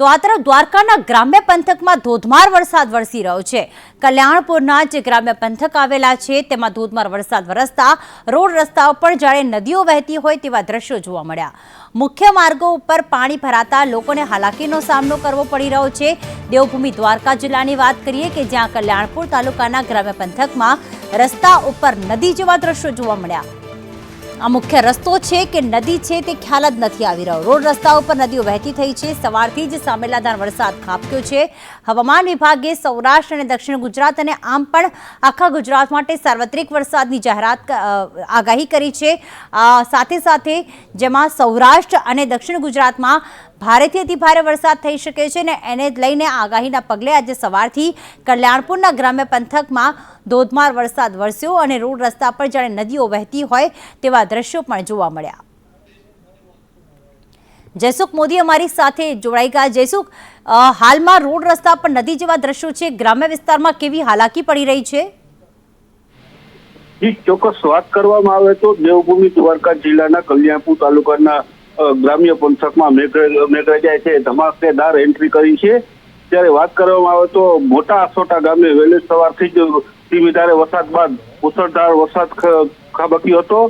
તો આ તરફ દ્વારકાના ગ્રામ્ય પંથકમાં ધોધમાર વરસાદ વરસી રહ્યો છે. કલ્યાણપુરના જે ગ્રામ્ય પંથક આવેલા છે, તેમાં ધોધમાર વરસાદ વરસતા રોડ રસ્તાઓ પર જાણે નદીઓ વહેતી હોય તેવા દ્રશ્યો જોવા મળ્યા. મુખ્ય માર્ગો ઉપર પાણી ભરાતા લોકોને હાલાકીનો સામનો કરવો પડી રહ્યો છે. દેવભૂમિ દ્વારકા જિલ્લાની વાત કરીએ કે જ્યાં કલ્યાણપુર તાલુકાના ગ્રામ્ય પંથકમાં રસ્તા ઉપર નદી જેવા દ્રશ્યો જોવા મળ્યા. આ મુખ્ય રસ્તો છે કે નદી છે તે ખ્યાલ જ નથી આવી રહ્યો. રોડ રસ્તા ઉપર નદીઓ વહેતી થઈ છે. સવારથી જ સામેલાધાર વરસાદ ખાબક્યો છે. હવામાન વિભાગે સૌરાષ્ટ્ર અને દક્ષિણ ગુજરાત અને આમ પણ આખા ગુજરાત માટે સાર્વત્રિક વરસાદની જાહેરાત આગાહી કરી છે. સાથે સાથે જેમાં સૌરાષ્ટ્ર અને દક્ષિણ ગુજરાતમાં ભારેથી અતિ ભારે વરસાદ થઈ શકે છે અને એને લઈને આગાહીના પગલે આજે સવારથી કલ્યાણપુરના ગ્રામ્ય પંથકમાં ધોધમાર વરસાદ વરસ્યો અને રોડ રસ્તા પર જાણે નદીઓ વહેતી હોય તેવા દ્રશ્યો પણ જોવા મળ્યા. જયસુખ મોદી અમારી સાથે જોડાઈ ગયા. જયસુખ હાલમાં રોડ રસ્તા પર નદી જેવા દ્રશ્યો છે. ગ્રામ્ય વિસ્તારમાં કેવી હાલાકી પડી રહી છે? ચોક્કસ વાત કરવામાં આવે તો દેવભૂમિ દ્વારકા જિલ્લાના કલ્યાણપુર તાલુકાના ગ્રામ્ય પંથકમાં મેઘરાજાએ છે ધમાકેદાર એન્ટ્રી કરી છે. ત્યારે વાત કરવામાં આવે તો મોટા આસોટા ગામે વહેલી સવારથી જ ધીમી વરસાદ બાદ મુસળધાર વરસાદ ખાબક્યો હતો.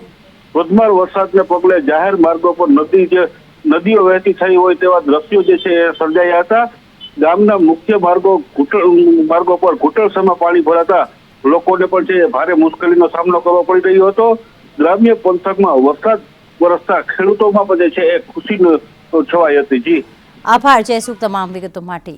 ધોધમાર વરસાદને પગલે જાહેર માર્ગો પર નદી જે, નદીઓ વહેતી થઈ હોય તેવા દ્રશ્યો જે છે એ સર્જાયા હતા. ગામના મુખ્ય માર્ગો ઘૂંટણ, માર્ગો પર ઘૂંટણસમાં પાણી ભરાતા લોકોને પણ છે ભારે મુશ્કેલીનો સામનો કરવો પડી રહ્યો હતો. ગ્રામ્ય પંથકમાં વરસાદ વરસતા ખેડૂતોમાં પણ છે એ ખુશી છવાઈ હતી. જી. આભાર. જયસુખ તમામ વિગતો માટે.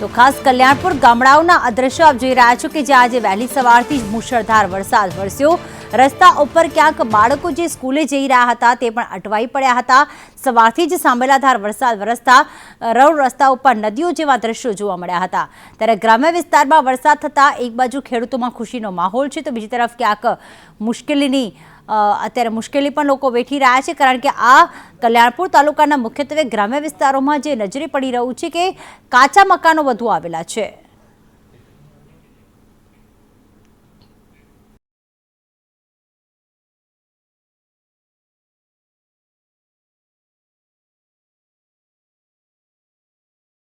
તો ખાસ કલ્યાણપુર ગામડાઓના અદ્રશ્યો આપ જોઈ રહ્યા છો કે જ્યાં આજે વહેલી સવારથી જ મુશળધાર વરસાદ વરસ્યો. રસ્તા ઉપર ક્યાંક બાળકો જે સ્કૂલે જઈ રહ્યા હતા તે પણ અટવાઈ પડ્યા હતા. સવારથી જ સાંભેલાધાર વરસાદ વરસતા રોડ રસ્તા ઉપર નદીઓ જેવા દ્રશ્યો જોવા મળ્યા હતા. ત્યારે ગ્રામ્ય વિસ્તારમાં વરસાદ થતાં એક બાજુ ખેડૂતોમાં ખુશીનો માહોલ છે તો બીજી તરફ ક્યાંક મુશ્કેલીની અત્યારે મુશ્કેલી પણ લોકો વેઠી રહ્યા છે કારણ કે આ કલ્યાણપુર તાલુકાના મુખ્યત્વે ગ્રામ્ય વિસ્તારોમાં જે નજરે પડી રહ્યું છે કે કાચા મકાનો વધુ આવેલા છે.